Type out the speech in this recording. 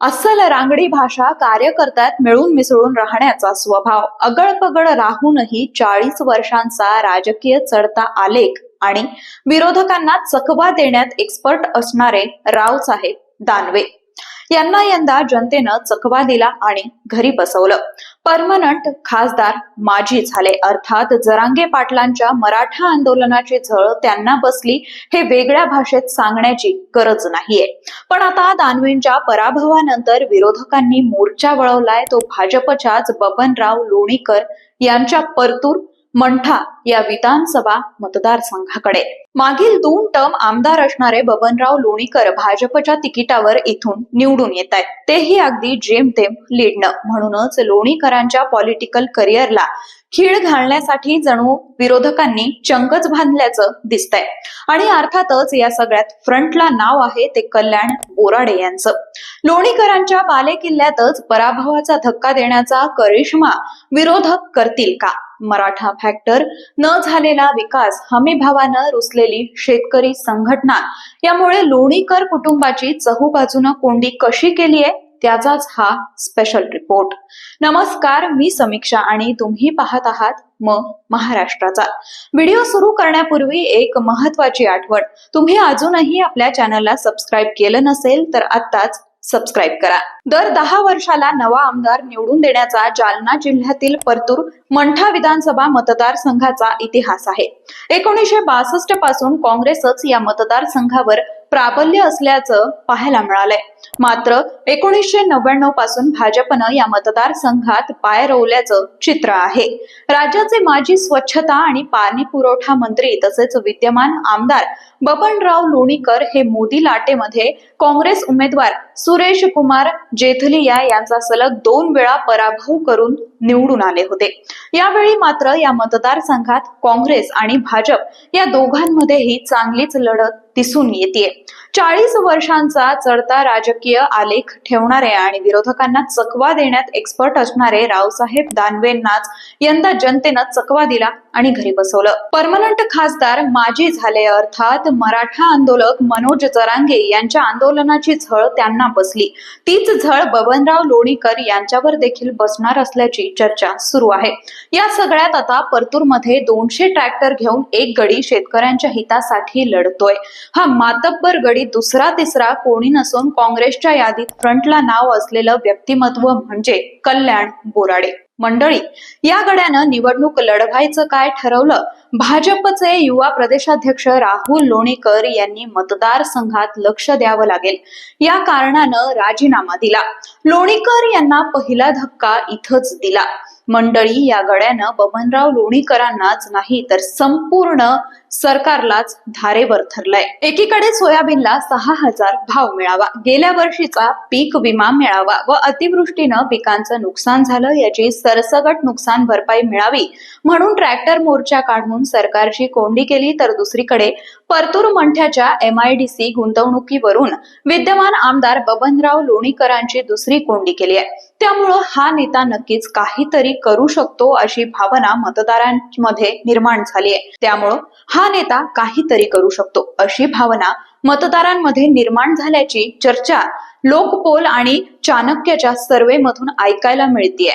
अस्सल रांगडी भाषा कार्यकर्त्यात मिळून मिसळून राहण्याचा स्वभाव. अगळपगळ राहूनही चाळीस वर्षांचा राजकीय चढता आलेख आणि विरोधकांना चकवा देण्यात एक्सपर्ट असणारे रावसाहेब दानवे. यांना यंदा जनतेनं चकवा दिला आणि घरी बसवलं. परमनंट खासदार माजी झाले. अर्थात जरांगे पाटलांच्या मराठा आंदोलनाची झळ त्यांना बसली हे वेगळ्या भाषेत सांगण्याची गरज नाहीये. पण आता दानवेंच्या पराभवानंतर विरोधकांनी मोर्चा वळवलाय तो भाजपच्याच बबनराव लोणीकर यांच्या परतूर मंठा या विधानसभा मतदारसंघाकडे. मागील दोन टर्म आमदार असणारे बबनराव लोणीकर भाजपच्या तिकिटावर इथून निवडून येत आहेत. तेही अगदी जेमतेम लीडनं म्हणूनच लोणीकरांच्या पॉलिटिकल करिअरला खीळ घालण्यासाठी जणू विरोधकांनी चंगच बांधल्याचं दिसतंय. आणि अर्थातच या सगळ्यात फ्रंटला नाव आहे ते कल्याण बोराडे यांचं. लोणीकरांच्या बालेकिल्ल्यातच पराभवाचा धक्का देण्याचा करिश्मा विरोधक करतील का? मराठा फॅक्टर न झालेला विकास हमीभावानं रुसलेली शेतकरी संघटना. यामुळे लोणीकर कुटुंबाची चहूबाजूनं कोंडी कशी केली आहे? त्याचाच हा स्पेशल रिपोर्ट नमस्कार मी समीक्षा आणि तुम्ही पाहत आहात म महाराष्ट्राचा. व्हिडिओ सुरू करण्यापूर्वी एक महत्वाची आठवण. तुम्ही अजूनही आपल्या चॅनलला सबस्क्राईब केलं नसेल तर आत्ताच सबस्क्राईब करा. दर दहा वर्षाला नवा आमदार निवडून देण्याचा जालना जिल्ह्यातील परतूर मंठा विधानसभा मतदारसंघाचा इतिहास आहे. एकोणीसशे बासष्टपासून काँग्रेसच या मतदारसंघावर प्राबल्य असल्याचं पाहायला मिळालंय. मात्र एकोणीसशे नव्याण्णवपासून भाजपनं या मतदारसंघात पाय रोवल्याचं चित्र आहे. राज्याचे माजी स्वच्छता आणि पाणी पुरवठा मंत्री तसेच विद्यमान आमदार बबनराव लोणीकर हे मोदी लाटेमध्ये काँग्रेस उमेदवार सुरेश कुमार जेथलिया यांचा सलग दोन वेळा पराभव करून निवडून आले होते. यावेळी मात्र या मतदारसंघात काँग्रेस आणि भाजप या दोघांमध्येही चांगलीच लढत दिसून येते चाळीस वर्षांचा चढता राजकीय आलेख ठेवणारे आणि विरोधकांना चकवा देण्यात एक्सपर्ट असणारे रावसाहेब दानवेंनाच यंदा जनतेनं चकवा दिला आणि घरी बसवलं. परमनंट खासदार माजी झाले अर्थात मराठा आंदोलक मनोज जरांगे यांच्या आंदोलनाची झळ त्यांना बसली. तीच झळ बबनराव लोणीकर यांच्यावर देखील बसणार असल्याची चर्चा सुरू आहे. या सगळ्यात आता परतूरमध्ये दोनशे ट्रॅक्टर घेऊन एक गडी शेतकऱ्यांच्या हितासाठी लढतोय. हा मातब्बर गडी दुसरा तिसरा कोणी नसून काँग्रेसच्या यादीत फ्रंटला नाव असलेलं व्यक्तिमत्व म्हणजे कल्याण बोराडे. मंडळी या गड्यानं निवडणूक लढवायचं काय ठरवलं? भाजपचे युवा प्रदेशाध्यक्ष राहुल लोणीकर यांनी मतदारसंघात लक्ष द्यावं लागेल. या कारणानं राजीनामा दिला. लोणीकर यांना पहिला धक्का इथंच दिला. मंडळी या गड्यानं बबनराव लोणीकरांनाच नाही तर संपूर्ण सरकारलाच धारेवर ठरलंय एकीकडे सोयाबीनला सहा हजार भाव मिळावा. गेल्या वर्षीचा पीक विमा मिळावा व अतिवृष्टीनं पिकांचं नुकसान झालं याची सरसगट नुकसान भरपाई मिळावी म्हणून ट्रॅक्टर मोर्चा काढून सरकारची कोंडी केली तर दुसरीकडे परतूर मंठ्याच्या एमआयडीसी गुंतवणुकीवरून विद्यमान आमदार बबनराव लोणीकरांची दुसरी कोंडी केली आहे. त्यामुळं हा नेता नक्कीच काहीतरी करू शकतो अशी भावना मतदारांमध्ये निर्माण झाली आहे. त्यामुळं हा नेता काहीतरी करू शकतो अशी भावना मतदारांमध्ये निर्माण झाल्याची चर्चा लोकपोल आणि चाणक्यच्या सर्वे मधून ऐकायला मिळतीये.